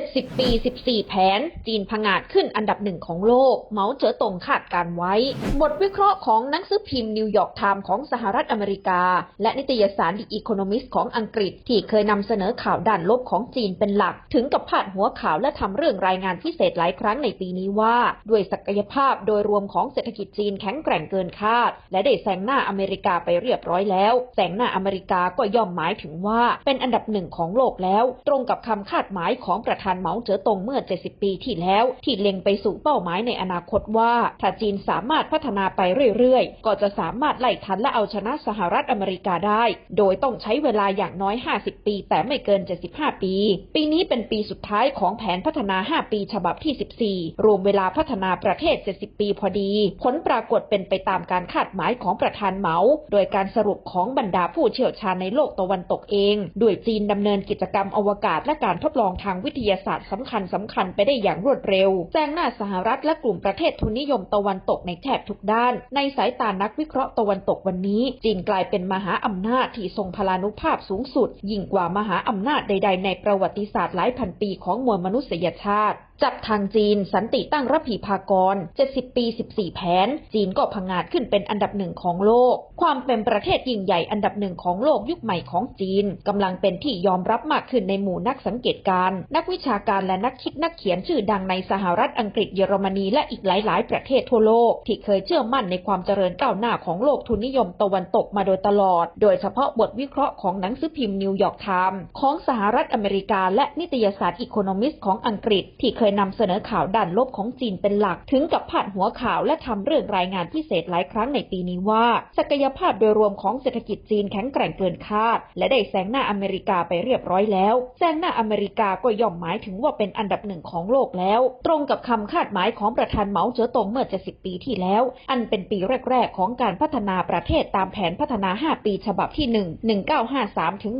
70 ปี 14 แผน จีนผงาดขึ้นอันดับหนึ่งของโลก เมาเจ๋อตงคาดการไว้ บทวิเคราะห์ของนังสือพิมพ์นิวยอร์กไทม์ของสหรัฐอเมริกา และนิตยสาร The Economist ของอังกฤษ ที่เคยนำเสนอข่าวด้านลบของจีนเป็นหลัก ถึงกับพาดหัวข่าวและทำเรื่องรายงานพิเศษหลายครั้งในปีนี้ว่า ด้วยศักยภาพโดยรวมของเศรษฐกิจจีนแข็งแกร่งเกินคาด และได้แซงหน้าอเมริกาไปเรียบร้อยแล้วแซงหน้าอเมริกาก็ย่อมหมายถึงว่าเป็นอันดับหนึ่งของโลกแล้ว ตรงกับคำคาดหมายของประธานเหมาเจ๋อตงเมื่อ 70 ปีที่แล้ว ที่เล็งไปสู่เป้าหมายในอนาคตว่า ถ้าจีนสามารถพัฒนาไปเรื่อยๆ ก็จะสามารถไล่ทันและเอาชนะสหรัฐอเมริกาได้ โดยต้องใช้เวลาอย่างน้อย 50 ปี แต่ไม่เกิน 75 ปี ปีนี้เป็นปีสุดท้ายของแผนพัฒนา 5 ปีฉบับที่ 14 รวมเวลาพัฒนาประเทศ 70 ปีพอดี ผลปรากฏเป็นไปตามการคาดหมายของประธานเหมา โดยการสรุปของบรรดาผู้เชี่ยวชาญในโลกตะวันตกเองด้วยจีนดำเนินกิจกรรมอวกาศและการทดลองทางวิทยาศาสตร์สำคัญสำคัญไปได้อย่างรวดเร็วแซงหน้าสหรัฐและกลุ่มประเทศทุนนิยมตะวันตกในแถบทุกด้าน ในสายตานักวิเคราะห์ตะวันตกวันนี้ จีนกลายเป็นมหาอำนาจที่ทรงพลานุภาพสูงสุด ยิ่งกว่ามหาอำนาจใด ๆ ในประวัติศาสตร์หลายพันปีของมวลมนุษยชาติ จากทางจีน สันติตั้งรับผีพากร 70 ปี 14 แผน จีนก็พังงาดขึ้นเป็นอันดับหนึ่งของโลก ความเป็นประเทศยิ่งใหญ่อันดับหนึ่งของโลกยุคใหม่ของจีนกำลังเป็นที่ยอมรับมากขึ้นในหมู่นักสังเกตการณ์นักวิชาการและนักคิดนักเขียนชื่อดังในสหรัฐอังกฤษเยอรมนีและอีกหลาย ๆ ประเทศทั่วโลก ที่เคยเชื่อมั่นในความเจริญก้าวหน้าของโลกทุนนิยมตะวันตกมาโดยตลอด โดยเฉพาะบทวิเคราะห์ของหนังสือพิมพ์นิวยอร์กไทม์ของสหรัฐอเมริกาและนิตยสารอีโคโนมิสของอังกฤษที่เคยนำเสนอข่าวด้านลบของจีนเป็นหลัก ถึงกับพาดหัวข่าวและทำเรื่องรายงานพิเศษหลายครั้งในปีนี้ว่า ศักยภาพโดยรวมของเศรษฐกิจจีนแข็งแกร่งเกินคาด และได้แซงหน้าอเมริกาไปเรียบร้อยแล้วแซงหน้าอเมริกาก็ย่อมหมายถึงว่าเป็นอันดับหนึ่งของโลกแล้ว ตรงกับคำคาดหมายของประธานเหมาเจ๋อตงเมื่อ 70 ปีที่แล้ว อันเป็นปีแรก ๆ ของการพัฒนาประเทศตามแผนพัฒนา 5 ปีฉบับที่ 1 1953ถึง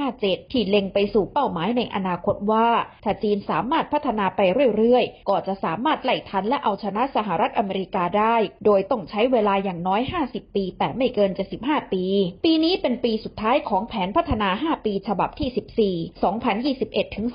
1957 ที่เล็งไปสู่เป้าหมายในอนาคตว่า ถ้าจีนสามารถพัฒนาไปเรื่อยๆ ก็จะสามารถไล่ทันและเอาชนะสหรัฐอเมริกาได้ โดยต้องใช้เวลาอย่างน้อย 50 ปี แต่ไม่เกิน 75 ปี ปีนี้เป็นปีสุดท้ายของแผนพัฒนา 5 ปีฉบับที่ 14 2021 ถึง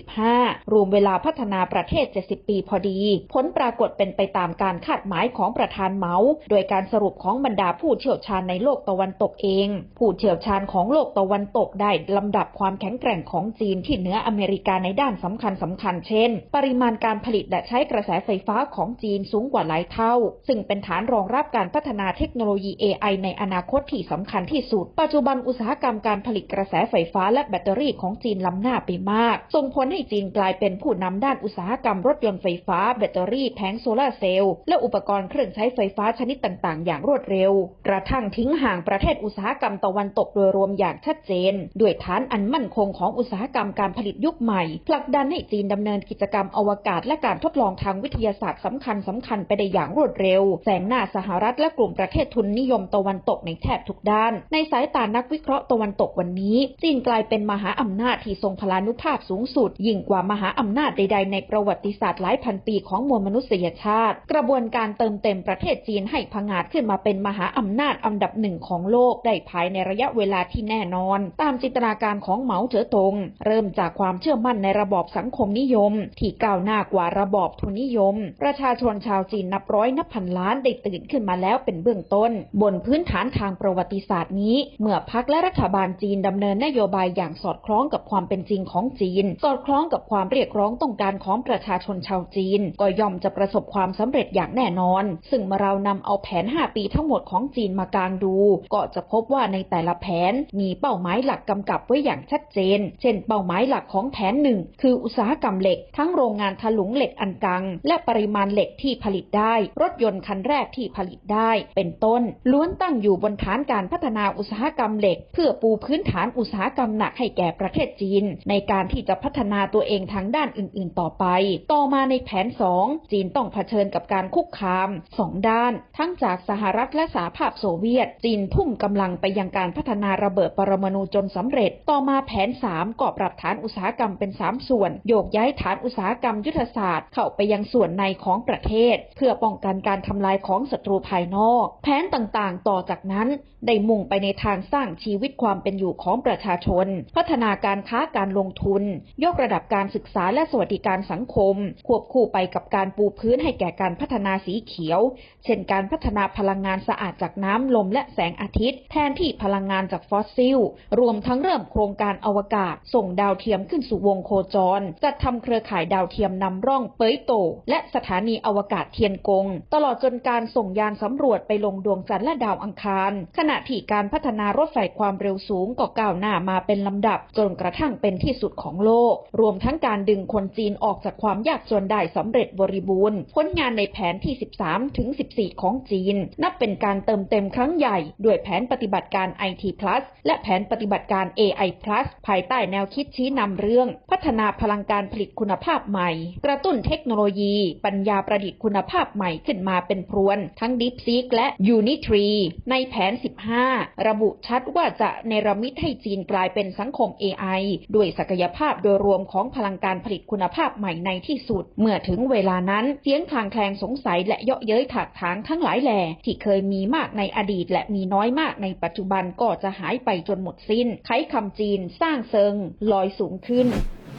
2025 รวมเวลาพัฒนาประเทศ 70 ปีพอดี ผลปรากฏเป็นไปตามการคาดหมายของประธานเมาส์โดยการสรุปของบรรดาผู้เชี่ยวชาญในโลกตะวันตกเอง ผู้เชี่ยวชาญของโลกตะวันตกได้ลำดับความแข็งแกร่งของจีนที่เหนืออเมริกาในด้านสำคัญสำคัญเช่นปริมาณการผลิตและใช้กระแสไฟฟ้าของจีนสูงกว่าหลายเท่า ซึ่งเป็นฐานรองรับการพัฒนาเทคโนโลยี AI ในอนาคตที่สำคัญที่สุด ปัจจุบันอุตสาหกรรมการผลิตกระแสไฟฟ้าและแบตเตอรี่ของจีนล้ำหน้าไปมาก ส่งผลให้จีนกลายเป็นผู้นำด้านอุตสาหกรรมรถยนต์ไฟฟ้า แบตเตอรี่แผงโซลาร์เซลล์และอุปกรณ์เครื่องใช้ไฟฟ้าชนิดต่างๆ อย่างรวดเร็ว กระทั่งทิ้งห่างประเทศอุตสาหกรรมตะวันตกโดยรวมอย่างชัดเจน ด้วยฐานอันมั่นคงของอุตสาหกรรมการผลิตยุคใหม่ผลักดันให้จีนดำเนินกิจกรรมอวกาศและการทดลองทางวิทยาศาสตร์สำคัญสำคัญไปได้อย่างรวดเร็วแซงหน้าสหรัฐและกลุ่มประเทศทุนนิยมตะวันตกในแทบทุกด้าน ในสายตานักวิเคราะห์ตะวันตกวันนี้ จีนกลายเป็นมหาอำนาจที่ทรงพลานุภาพสูงสุด ยิ่งกว่ามหาอำนาจใด ๆ ในประวัติศาสตร์หลายพันปีของมวลมนุษยชาติ กระบวนการเติมเต็มประเทศจีนให้พังาจขึ้นมาเป็นมหาอำนาจอันดับหนึ่งของโลกได้ภายในระยะเวลาที่แน่นอน ตามจินตนาการของเหมาเจ๋อตง เริ่มจากความเชื่อมั่นในระบอบสังคมนิยมที่ก้าวหน้ากว่าระบอบทุนนิยม ประชาชนชาวจีนนับร้อยนับพันล้านได้ตื่นขึ้นมาแล้วเป็นเบื้องต้น บนพื้นฐานทางประวัติศาสตร์นี้ เมื่อพรรคและรัฐบาลจีนดำเนินนโยบายอย่างสอดคล้องกับความเป็นจริงของจีน สอดคล้องกับความเรียกร้องต้องการของประชาชนชาวจีน ก็ย่อมจะประสบความสำเร็จอย่างแน่นอน ซึ่งเมื่อเรานำเอาแผน 5 ปีทั้งหมดของจีนมากางดู ก็จะพบว่าในแต่ละแผนมีเป้าหมายหลักกำกับไว้อย่างชัดเจน เช่น เป้าหมายหลักของแผนหนึ่งคืออุตสาหกรรมเหล็กทั้งโรงงานถลุงเหล็กอันกัง และปริมาณเหล็กที่ผลิตได้ รถยนต์คันแรกที่ผลิตได้ เป็นต้น ล้วนตั้งอยู่บนฐานการพัฒนาอุตสาหกรรมเหล็ก เพื่อปูพื้นฐานอุตสาหกรรมหนักให้แก่ประเทศจีน ในการที่จะพัฒนาตัวเองทางด้านอื่น ๆ ต่อไป ต่อมาในแผน 2 จีนต้องเผชิญกับการคุกคามสองด้าน ทั้งจากสหรัฐและสหภาพโซเวียต จีนทุ่มกำลังไปยังการพัฒนาระเบิดปรมาณูจนสำเร็จ ต่อมาแผน 3 ก็ปรับฐานอุตสาหกรรมเป็น 3 ส่วน โยกย้ายฐานอุตสาาหกรรมยุทธศาสตร์เข้าไปยังส่วนในของประเทศ เพื่อป้องกันการทำลายของศัตรูภายนอก แผนต่างๆ ต่อจากนั้น ได้มุ่งไปในทางสร้างชีวิตความเป็นอยู่ของประชาชน พัฒนาการค้าการลงทุน ยกระดับการศึกษาและสวัสดิการสังคม ควบคู่ไปกับการปูพื้นให้แก่การพัฒนาสีเขียว เช่นการพัฒนาพลังงานสะอาดจากน้ำลมและแสงอาทิตย์ แทนที่พลังงานจากฟอสซิล รวมทั้งเริ่มโครงการอวกาศ ส่งดาวเทียมขึ้นสู่วงโคจร จัดทำเครือข่ายดาวเทียมนำร่องเปยโต และสถานีอวกาศเทียนกง ตลอดจนการส่งยานสำรวจไปลงดวงจันทร์และดาวอังคาร ขณะที่การพัฒนารถไฟความเร็วสูงก็ก้าวหน้ามาเป็นลำดับ จนกระทั่งเป็นที่สุดของโลก รวมทั้งการดึงคนจีนออกจากความยากจนได้สำเร็จบริบูรณ์ผลงานในแผนที่ 13 ถึง 14 ของจีน นับเป็นการเติมเต็มครั้งใหญ่ ด้วยแผนปฏิบัติการ IT Plus และแผนปฏิบัติการ AI Plus ภายใต้แนวคิดชี้นำเรื่อง พัฒนาพลังการผลิตคุณภาพใหม่ กระตุ้นเทคโนโลยี ปัญญาประดิษฐ์คุณภาพใหม่ขึ้นมาเป็นพรวน ทั้ง DeepSeek และ Unitree ในแผน 15 ระบุชัดว่าจะเนรมิตให้จีนกลายเป็นสังคม AI ด้วยศักยภาพโดยรวมของพลังการผลิตคุณภาพใหม่ในที่สุด เมื่อถึงเวลานั้น เสียงคลางแคลงสงสัยและเยาะเย้ยถักถางทั้งหลายแหล่ที่เคยมีมากในอดีต และมีน้อยมากในปัจจุบันก็จะหายไปจนหมดสิ้น ไขคำจีนสร้างเซิงลอยสูงขึ้น